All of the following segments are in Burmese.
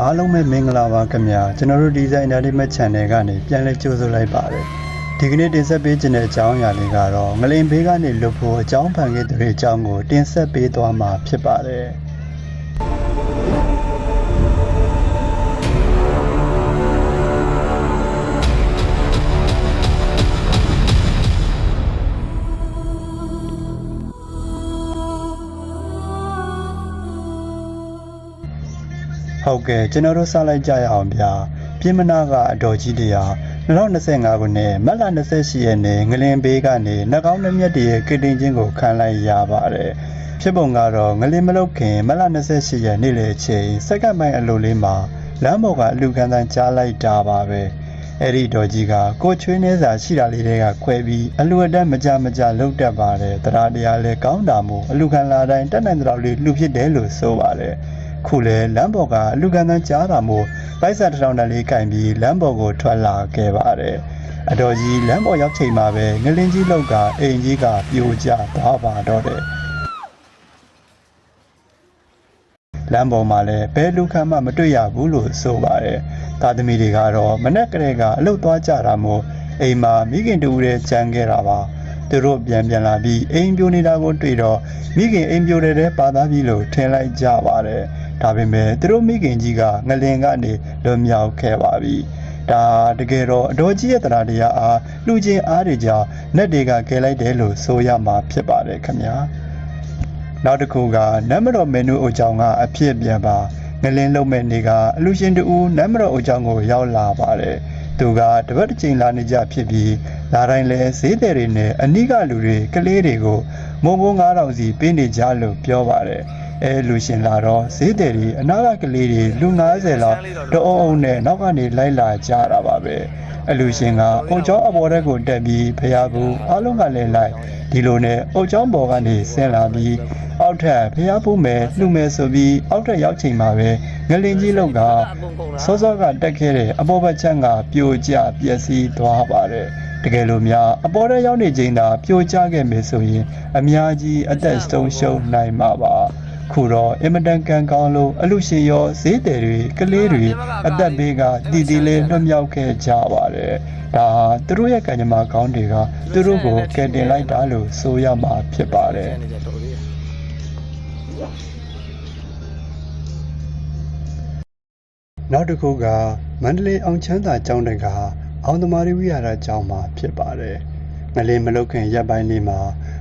အားလုံးပဲမင်္ဂလာပါခင်ဗျာကျွန်တော်တို့ Design Entertainment Channel ကနေပြန်လည်ကြိုဆိုလိုက်ပါတယ်ဒီကနေ့တင်ဆက်ပေးခြင်းတဲ့အကြောင်းအရာလေးကတော့ငလင်ဘေးကနေလွတ်ဖို့အကြောင်းဖန်ခဲ့သူတွေအကြောင်းကိုတင်ဆက်ပေးသွားမှာဖြစ်ပါတယ် ဟုတ်ကဲ့ကျွန်တော်တို့စလိုက်ကြရအောင်ဗျာပြင်မနာကအတော်ကြီးတရား2025ခုနှစ်မတ်လ28ရက်နေ့ငလင်ဘေးကနေနှကောင်းနှမျက်တည်းရဲ့ကတင်ချင်းကိုခံလိုက်ရပါတယ်ဖြစ်ပုံကတော့ငလင်မလုတ်ခင်မတ်လ28ရက်နေ့လေအချိန်စက္ကန့်ပိုင်းအလိုလေးမှာလမ်းပေါ်ကအလူခံတန်းကြားလိုက်တာပါပဲအဲ့ဒီတော်ကြီးကကိုချွေးနေစာရှိတာလေးတွေကခွဲပြီးအလူအတက်မကြမကြလှုပ်တက်ပါတယ်တရားတရားလဲကောင်းတာမို့အလူခံလာတိုင်းတက်နိုင်တဲ့လောက်လေးလှူဖြစ်တယ်လို့ဆိုပါတယ် ခုလေလမ်းပေါ်ကအလူကန်တန်းကြားတာမို့ပိုက်ဆာတစ်ထောင်တန်းလေးကင်ပြီးလမ်းပေါ်ကိုထွက်လာခဲ့ပါတယ်။အတော်ကြီးလမ်းပေါ်ရောက်ချိန်မှာပဲငလင်းကြီးလောက်ကအိမ်ကြီးကပြိုကျသွားပါတော့တယ်။လမ်းပေါ်မှာလည်းဘယ်လူခံမှမတွေ့ရဘူးလို့ဆိုပါတယ်။သားသမီးတွေကတော့မနေ့ကလေးကအလုတ်သွားကြတာမို့အိမ်မှာမိခင်တူတဲ့ကြမ်းခဲ့တာပါ။သူတို့ပြန်ပြန်လာပြီးအိမ်ပြိုနေတာကိုတွေ့တော့မိခင်အိမ်ပြိုတဲ့ပါသားပြီးလို့ထင်လိုက်ကြပါတယ်။ ဒါပေမဲ့သူတို့မိခင်ကြီးကငလင်ကနေလွန်မြောက်ခဲ့ပါပြီ။ဒါတကယ်တော့အတော်ကြီးရဲ့တရားတရားအားလူချင်းအားတွေကြောင့်နတ်တွေကကယ်လိုက်တယ်လို့ဆိုရမှာဖြစ်ပါတယ်ခင်ဗျာ။နောက်တစ်ခုကနတ်မတော်မင်းတို့အကြောင်းကအဖြစ်ပြန်ပါငလင်းလုံးမဲ့နေကအလူရှင်တူနတ်မတော်အကြောင်းကိုရောက်လာပါတယ်။သူကတပတ်တစ်ချိန်လာနေကြဖြစ်ပြီးလာတိုင်းလဲဈေးတယ်တွေနဲ့အနိကလူတွေကလေးတွေကိုမုံဘုံ9000စီပေးနေကြလို့ပြောပါတယ်။ အဲလူရှင်လာတော့ဈေးတယ်တွေအနာကကလေးတွေလူ90လောက်တအုံအုံနဲ့နောက်ကနေလိုက်လာကြတာပါပဲ။အလူရှင်ကအုတ်ချောင်းအပေါ်တက်ကိုတက်ပြီးဖျားဘူးအားလုံးကလည်းလိုက်ဒီလိုနဲ့အုတ်ချောင်းပေါ်ကနေဆင်းလာပြီးအောက်ထပ်ဖျားဖို့မယ်လှူမယ်ဆိုပြီးအောက်ထပ်ရောက်ချိန်မှာပဲငလင်ကြီးလောက်ကစောစောကတက်ခဲ့တဲ့အပေါ်ဘက်ချမ်းကပြိုကျပျက်စီးသွားပါတယ်တကယ်လို့များအပေါ်ထဲရောက်နေချိန်သာပြိုကျခဲ့မယ်ဆိုရင် အများကြီးအသက်ဆုံးရှုံးနိုင်မှာပါ ခုတော့အင်မတန်ကန်ကောင်းလို့အလူရှင်ရောဈေးတယ်တွေကလေးတွေအသက်ဘေးကတည်တည်လေးလွတ်မြောက်ခဲ့ကြပါတယ်ဒါဟာသူတို့ရဲ့ကံကြမ္မာကောင်းတွေကသူတို့ကိုကယ်တင်လိုက်တာလို့ဆိုရမှာဖြစ်ပါတယ်နေကြတော်သေးတယ်နောက်တစ်ခုကမန္တလေးအောင်ချမ်းသာကျောင်းတက်ကအောင်သမားဝိရဒကျောင်းမှာဖြစ်ပါတယ်။ငလင်းမလုတ်ခင်ရက်ပိုင်းလေးမှာ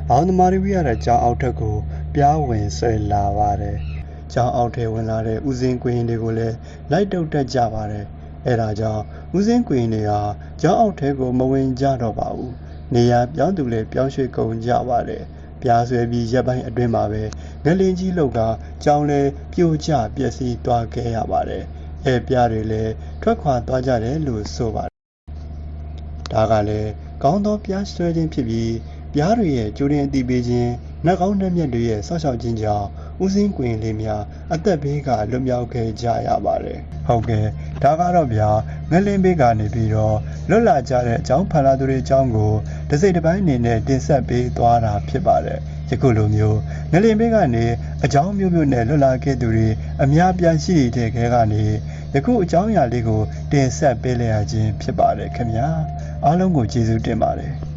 အောင်သမားဝိရဒကျောင်းအောက်ထက်ကို ပြားဝင်ဆွဲလာပါတယ်။ကျောင်းအောက်ထဲဝင်လာတဲ့ဦးစင်းကွင်းတွေကိုလည်းလိုက်တုတ်တက်ကြပါတယ်။အဲဒါကြောင့်ဦးစင်းကွင်းတွေဟာကျောင်းအောက်ထဲကိုမဝင်ကြတော့ပါဘူး။နေရာပြောင်းသူလည်းပြောင်းရွှေ့ကုန်ကြပါတယ်။ပြားဆွဲပြီးရက်ပိုင်းအတွင်းမှာပဲငလင်းကြီးလောက်ကကြောင်းလဲပြိုကျပျက်စီးသွားခဲ့ရပါတယ်။အဲပြားတွေလည်းထွက်ခွာသွားကြတယ်လို့ဆိုပါတယ်။ဒါကလည်းကောင်းသောပြားဆွဲခြင်းဖြစ်ပြီးပြားတွေရဲ့ကျိုးရင်အတိပေးခြင်း နှက်ကောင်းနှက်မြက်တွေရဲ့ဆောက်ရှောက်ခြင်းကြောင့်ဦးစင်းကွင်လေးများအသက်ဘေးကလွတ်မြောက်ခဲ့ကြရပါတယ်။ဟုတ်ကဲ့ဒါကတော့ဗျာငလင်းဘေးကနေပြီးတော့လွတ်လာကြတဲ့အကြောင်းဖန်လာသူတွေအကြောင်းကိုတစ်စိတ်တစ်ပိုင်းအနေနဲ့တင်ဆက်ပေးသွားတာဖြစ်ပါတယ်။ယခုလိုမျိုးငလင်ဘေးကနေအကြောင်းမျိုးမျိုးနဲ့လွတ်လာခဲ့သူတွေအများပြားရှိတဲ့ခဲကနေယခုအကြောင်းအရာလေးကိုတင်ဆက်ပေးလိုက်ရခြင်းဖြစ်ပါတယ်ခင်ဗျာ။အားလုံးကိုကျေးဇူးတင်ပါတယ်။